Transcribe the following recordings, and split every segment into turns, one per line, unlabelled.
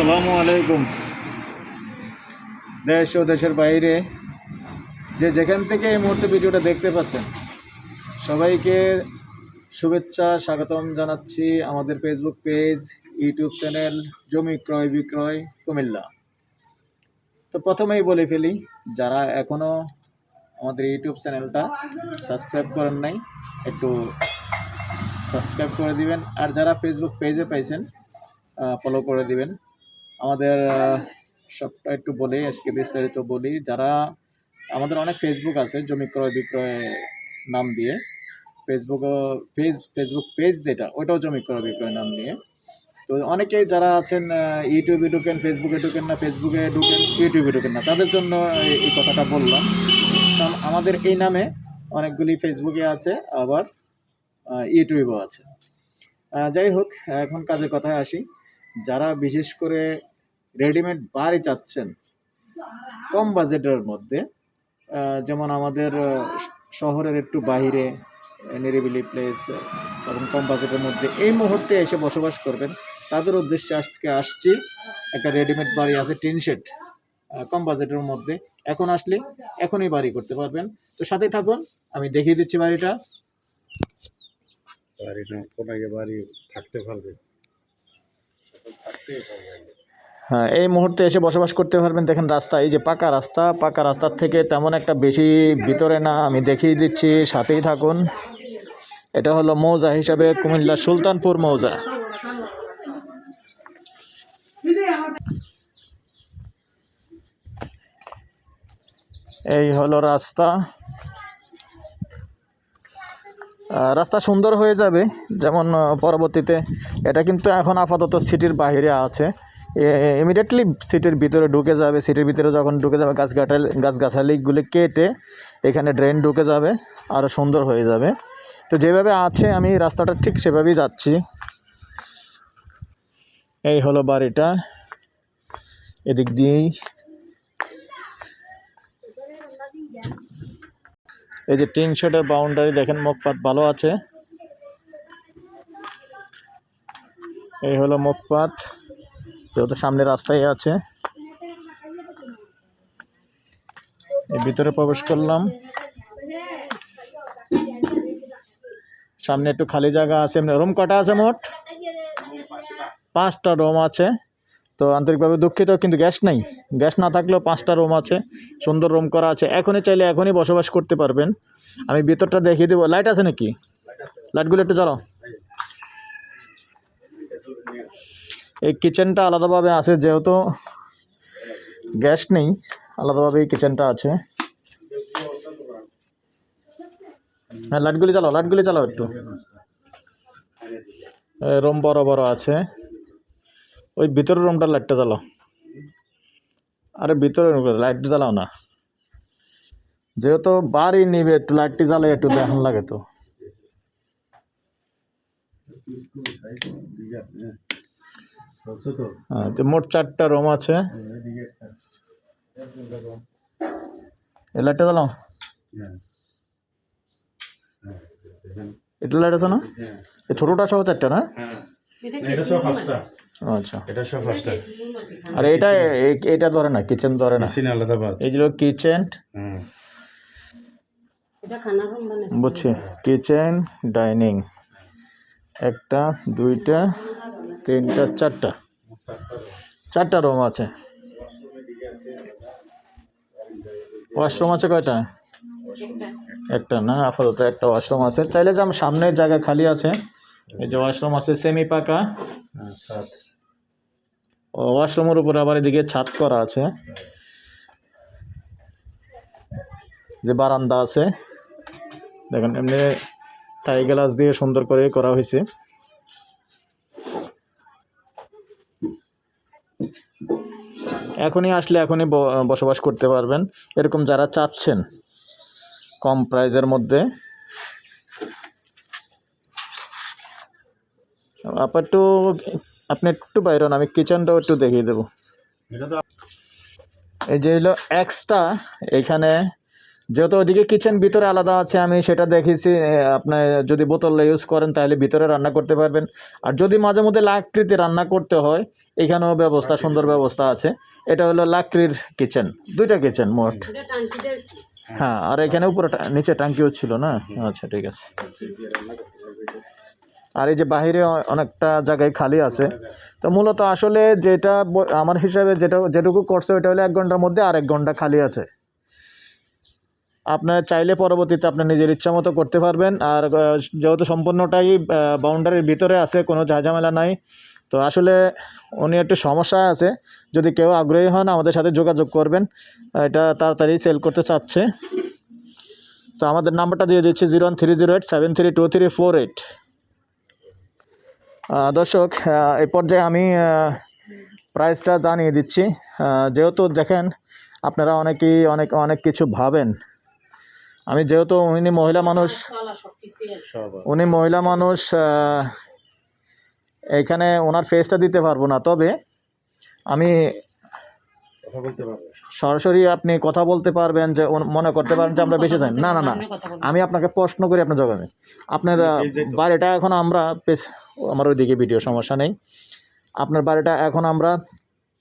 আসসালামু আলাইকুম। দেশ ও দেশের বাইরে যে যেখান থেকে এই মুহূর্তে ভিডিওটা দেখতে পাচ্ছেন, সবাইকে শুভেচ্ছা, স্বাগতম জানাচ্ছি আমাদের ফেসবুক পেজ ইউটিউব চ্যানেল জমি ক্রয় বিক্রয়, কুমিল্লা। তো প্রথমেই বলে ফেলি, যারা এখনও আমাদের ইউটিউব চ্যানেলটা সাবস্ক্রাইব করেন নাই, একটু সাবস্ক্রাইব করে দিবেন। আর যারা ফেসবুক পেজে পাইছেন ফলো করে দিবেন। আমাদের সবটা একটু বলি, আজকে বিস্তারিত বলি। যারা আমাদের অনেক ফেসবুক আছে, জমি ক্রয় বিক্রয় নাম দিয়ে। ফেসবুক পেজ ফেসবুক পেজ যেটা ওটাও জমি ক্রয় বিক্রয় নাম নিয়ে তো অনেকেই যারা আছেন ইউটিউবে ঢুকেন ফেসবুকে ঢুকেন না ফেসবুকে ঢুকেন ইউটিউবে ঢুকেন না, তাদের জন্য এই- কথাটা বললাম। আমাদের এই নামে অনেকগুলি ফেসবুকে আছে, আবার ইউটিউবেও আছে। যাই হোক, এখন কাজের কথায় আসি। যারা বিশেষ করে রেডিমেড বাড়ি চাচ্ছেন কম বাজেটের মধ্যে যেমন আমাদের শহরের একটু বাইরে, নিরিবিলি প্লেস এবং কম বাজেটের মধ্যে এই মুহূর্তে এসে বসবাস করবেন। তাদের উদ্দেশ্যে আজকে আসছি, একটা রেডিমেড বাড়ি আছে টিন শেড কম বাজেটের মধ্যে। এখন আসলে এখনই বাড়ি করতে পারবেন। তো সাথে থাকুন, আমি দেখিয়ে দিচ্ছি বাড়িটা।
বাড়ি না কোনায় বাড়ি থাকতে পারবে? থাকতে পারবে।
হ্যাঁ এই মুহূর্তে এসে বসবাস করতে পারবেন। দেখেন রাস্তা, এই যে পাকা রাস্তা, পাকা রাস্তার থেকে তেমন একটা বেশি ভিতরে না, আমি দেখিয়ে দিচ্ছি, সাথেই থাকুন। এটা হলো মৌজা হিসাবে কুমিল্লা সুলতানপুর মৌজা। এই হলো রাস্তা। রাস্তা সুন্দর হয়ে যাবে, যেমন পরবর্তীতে। এটা কিন্তু এখন আপাতত সিটির বাইরে আছে। ইমিডিয়েটলি সিটের ভিতরে ঢুকে যাবে। সিটের ভিতরে যখন ঢুকে যাবে, গাছ গাছালি গাছগাছালিগুলি কেটে এখানে ড্রেন ঢুকে যাবে আরও সুন্দর হয়ে যাবে। তো যেভাবে আছে, আমি রাস্তাটা ঠিক সেভাবেই যাচ্ছি। এই হলো বাড়িটা। এদিক দিয়েই। এই যে টিন শেডের বাউন্ডারি দেখেন মুখপাত ভালো আছে। এই হলো মুখপাত যেহেতু সামনে রাস্তায় আছে। এর ভিতরে প্রবেশ করলাম। সামনে একটু খালি জায়গা আছে। রুম কটা আছে মোট? পাঁচটা রুম আছে। তো আন্তরিকভাবে দুঃখিত, কিন্তু গ্যাস নাই। গ্যাস না থাকলেও পাঁচটা রুম আছে। সুন্দর রুম করা আছে। এখনই চাইলে এখনই বসবাস করতে পারবেন। আমি ভিতরটা দেখিয়ে দেবো। লাইট আছে নাকি? লাইটগুলো একটু জ্বালাও। এই কিচেনটা আলাদাভাবে আছে যেহেতু গ্যাস নেই আলাদাভাবে এই কিচেনটা আছে হ্যাঁ লাইটগুলি চালাও লাইটগুলি চালাও একটু রুম বড় বড় আছে ওই ভিতরের রুমটার লাইটটা জ্বালাও আরে ভিতরে লাইট জ্বালাও না যেহেতু বাড়ি নিবে একটু লাইটটি জ্বালে একটু দেখান লাগে তো
তো
হ্যাঁ, তো মোট চারটা রুম আছে। লাইটটা
হ্যাঁ দেখেন
এটা লাইট আছে না? এই ছোটোটা সহ চারটা না? আচ্ছা।
এটা সব পাঁচটা।
আর এটা এ- এটা ধরে না কিচেন ধরে না।
আলাদা বাদ
এই যে কিচেন বুঝছি। কিচেন ডাইনিং একটা দুইটা। তিনটা, চারটা। চারটা রুম আছে। ওয়াশরুম আছে কয়টা? একটা না, আপাতত একটা ওয়াশরুম আছে। চাইলে যে সামনের জায়গা খালি আছে, এই যে ওয়াশরুম আছে সেমি পাকা। ওয়াশরুমের উপরে আবার এদিকে ছাদ করা আছে। যে বারান্দা আছে। দেখেন, এমনি টাই গ্লাস দিয়ে সুন্দর করে করা হয়েছে। এখনই আসলে এখনই বসবাস করতে পারবেন। এরকম যারা চাচ্ছেন কম প্রাইজের মধ্যে। আপনি একটু আপনি একটু বাইরে আমি কিচেনটাও একটু দেখিয়ে দেবো। এই যে হলো এক্সট্রা এখানে যেহেতু ওইদিকে কিচেন ভিতরে আলাদা আছে আমি সেটা দেখেছি এ, আপনার যদি বোতল ইউজ করেন তাহলে ভিতরে রান্না করতে পারবেন। আর যদি মাঝে মধ্যে লাকড়িতে রান্না করতে হয় এখানেও ব্যবস্থা সুন্দর ব্যবস্থা আছে। এটা হলো লাকড়ির কিচেন দুইটা কিচেন মোট। হ্যাঁ আর এখানে উপরে নিচে টাঙ্কিও ছিল না? আচ্ছা ঠিক আছে। আর এই যে বাহিরে অনেকটা জায়গায় খালি আছে। তো মূলত আসলে যেটা আমার হিসাবে যেটা যেটুকু করছে ওইটা হলো এক ঘণ্টার মধ্যে আর এক ঘণ্টা খালি আছে। আপনার চাইলে পরবর্তীতে আপনি নিজের ইচ্ছা মতো করতে পারবেন। আর যেহেতু সম্পূর্ণটাই বাউন্ডারির ভিতরে আছে কোনো ঝাঁঝামেলা নাই। তো আসলে উনি একটু সমস্যা আছে। যদি কেউ আগ্রহী হন আমাদের সাথে যোগাযোগ করবেন। এটা তাড়াতাড়ি সেল করতে চাচ্ছে। তো আমাদের নাম্বারটা দিয়ে দিচ্ছি zero one three zero eight seven three two three four eight. দর্শক এই পর্যায়ে আমি প্রাইসটা জানিয়ে দিচ্ছি। যেহেতু দেখেন আপনারা অনেকেই অনেক অনেক কিছু ভাবেন। আমি যেহেতু উনি মহিলা মানুষ। উনি মহিলা মানুষ এখানে ওনার ফেসটা দিতে পারব না। তবে আমি
কথা বলতে পারবে।
সরাসরি আপনি কথা বলতে পারবেন যে মনে করতে পারেন যে আমরা বেঁচে যাই না না না। আমি আপনাকে প্রশ্ন করি আপনার জবাবে। আপনার। বাড়িটা এখন আমরা আমার ওইদিকে ভিডিও সমস্যা নেই। আপনার বাড়িটা এখন আমরা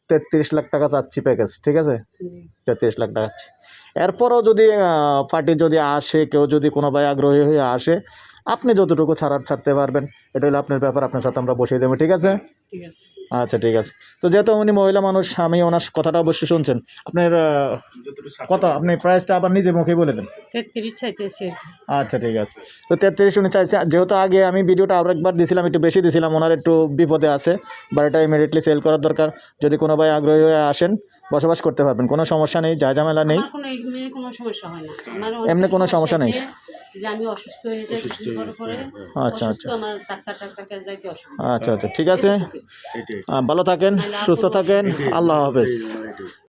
তেত্রিশ লাখ টাকা চাচ্ছি প্যাকেজ ঠিক আছে? তেত্রিশ লাখ টাকা চাচ্ছি। এরপরও যদি পার্টি যদি আসে কেউ যদি কোনো ভাই আগ্রহী হয়ে আসে আপনি যতটুকু ছাড়ার ছাড়তে পারবেন। এটা হলো আপনার ব্যাপার আপনার সাথে আমরা বসিয়ে দেবো ঠিক আছে?
ঠিক আছে।
আচ্ছা ঠিক আছে। তো যেহেতু উনি মহিলা মানুষ আমি ওনার কথাটা অবশ্যই শুনছেন। আপনার কত আপনি প্রাইসটা আবার নিজে মুখে বলে দেন।
তেত্রিশ চাইতেছি
আচ্ছা ঠিক আছে। তো তেত্রিশ উনি চাইছে যেহেতু আগে আমি ভিডিওটা আরও একবার দিয়েছিলাম একটু বেশি দিয়েছিলাম ওনার একটু বিপদে আছে বাড়িটা ইমিডিয়েটলি সেল করার দরকার। যদি কোনো ভাই আগ্রহী হয়ে আসেন বসবাস করতে পারবেন কোনো সমস্যা নেই যা ঝামেলা নেই।
হয়
এমনি কোনো সমস্যা নেই।
আছে যে আমি অসুস্থ হয়ে যাই কিছুদিন পরে পরে
আচ্ছা
অসুস্থ
আচ্ছা।
আমার ডাক্তার ডাক্তার কাছে যাইতে অসুবিধা
আচ্ছা আচ্ছা ঠিক আছে। ভালো থাকেন সুস্থ থাকেন আল্লাহ হাফেজ।